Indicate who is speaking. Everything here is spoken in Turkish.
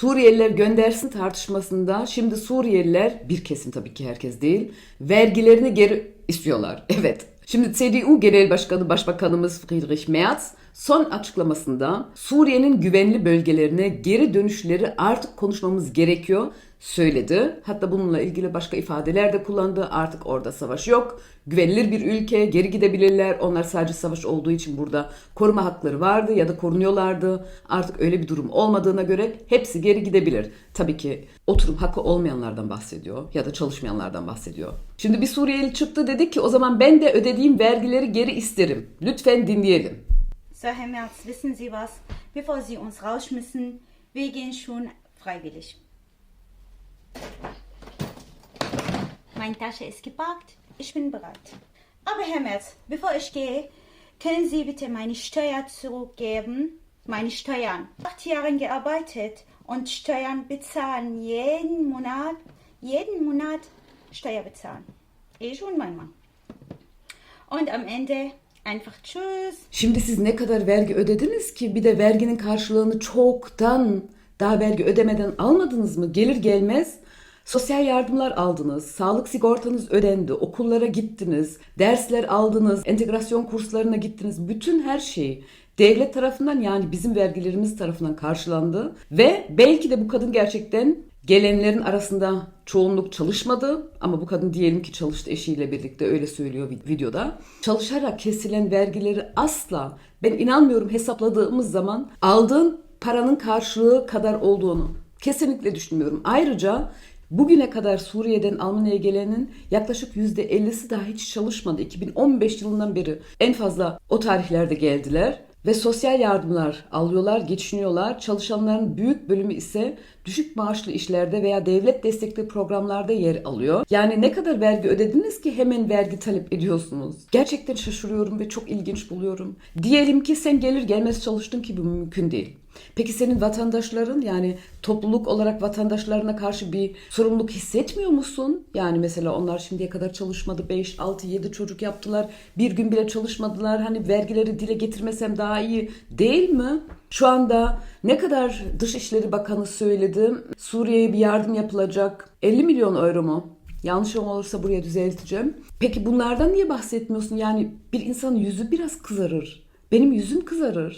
Speaker 1: Suriyeliler göndersin tartışmasında şimdi Suriyeliler bir kesim tabii ki herkes değil vergilerini geri istiyorlar. Evet. Şimdi CDU Genel Başkanı Başbakanımız Friedrich Merz son açıklamasında Suriye'nin güvenli bölgelerine geri dönüşleri artık konuşmamız gerekiyor söyledi. Hatta bununla ilgili başka ifadeler de kullandı. Artık orada savaş yok. Güvenilir bir ülke, geri gidebilirler. Onlar sadece savaş olduğu için burada koruma hakları vardı ya da korunuyorlardı. Artık öyle bir durum olmadığına göre hepsi geri gidebilir. Tabii ki oturum hakkı olmayanlardan bahsediyor ya da çalışmayanlardan bahsediyor. Şimdi bir Suriyeli çıktı dedi ki o zaman ben de ödediğim vergileri geri isterim. Lütfen dinleyelim.
Speaker 2: So, Herr Merz, wissen Sie was? Bevor Sie uns rausschmissen, wir gehen schon freiwillig. Meine Tasche ist gepackt, ich bin bereit. Aber Herr Merz, bevor ich gehe, können Sie bitte meine Steuer zurückgeben? Meine Steuern. Acht Jahre gearbeitet und Steuern bezahlen jeden Monat, jeden Monat Steuer bezahlen. Ich und mein Mann. Und am Ende einfach Tschüss.
Speaker 1: Şimdi siz ne kadar vergi ödediniz ki bir de verginin karşılığını çoktan daha vergi ödemeden almadınız mı? Gelir gelmez sosyal yardımlar aldınız, sağlık sigortanız ödendi, okullara gittiniz, dersler aldınız, entegrasyon kurslarına gittiniz. Bütün her şey devlet tarafından yani bizim vergilerimiz tarafından karşılandı ve belki de bu kadın gerçekten Gelenlerin arasında çoğunluk çalışmadı ama bu kadın diyelim ki çalıştı eşiyle birlikte öyle söylüyor vid- videoda. Çalışarak kesilen vergileri asla ben inanmıyorum hesapladığımız zaman aldığın paranın karşılığı kadar olduğunu kesinlikle düşünmüyorum. Ayrıca bugüne kadar Suriye'den Almanya'ya gelenin yaklaşık %50'si daha hiç çalışmadı. 2015 yılından beri en fazla o tarihlerde geldiler ve sosyal yardımlar alıyorlar, geçiniyorlar. Çalışanların büyük bölümü ise düşük maaşlı işlerde veya devlet destekli programlarda yer alıyor. Yani ne kadar vergi ödediniz ki hemen vergi talep ediyorsunuz? Gerçekten şaşırıyorum ve çok ilginç buluyorum. Diyelim ki sen gelir gelmez çalıştın ki bu mümkün değil. Peki senin vatandaşların yani topluluk olarak vatandaşlarına karşı bir sorumluluk hissetmiyor musun? Yani mesela onlar şimdiye kadar çalışmadı 5, 6, 7 çocuk yaptılar. Bir gün bile çalışmadılar. Hani vergileri dile getirmesem daha iyi değil mi? Şu anda ne kadar Dışişleri Bakanı söyledi. Suriye'ye bir yardım yapılacak. 50 milyon euro mu? Yanlışım olursa buraya düzelteceğim. Peki bunlardan niye bahsetmiyorsun? Yani bir insanın yüzü biraz kızarır. Benim yüzüm kızarır.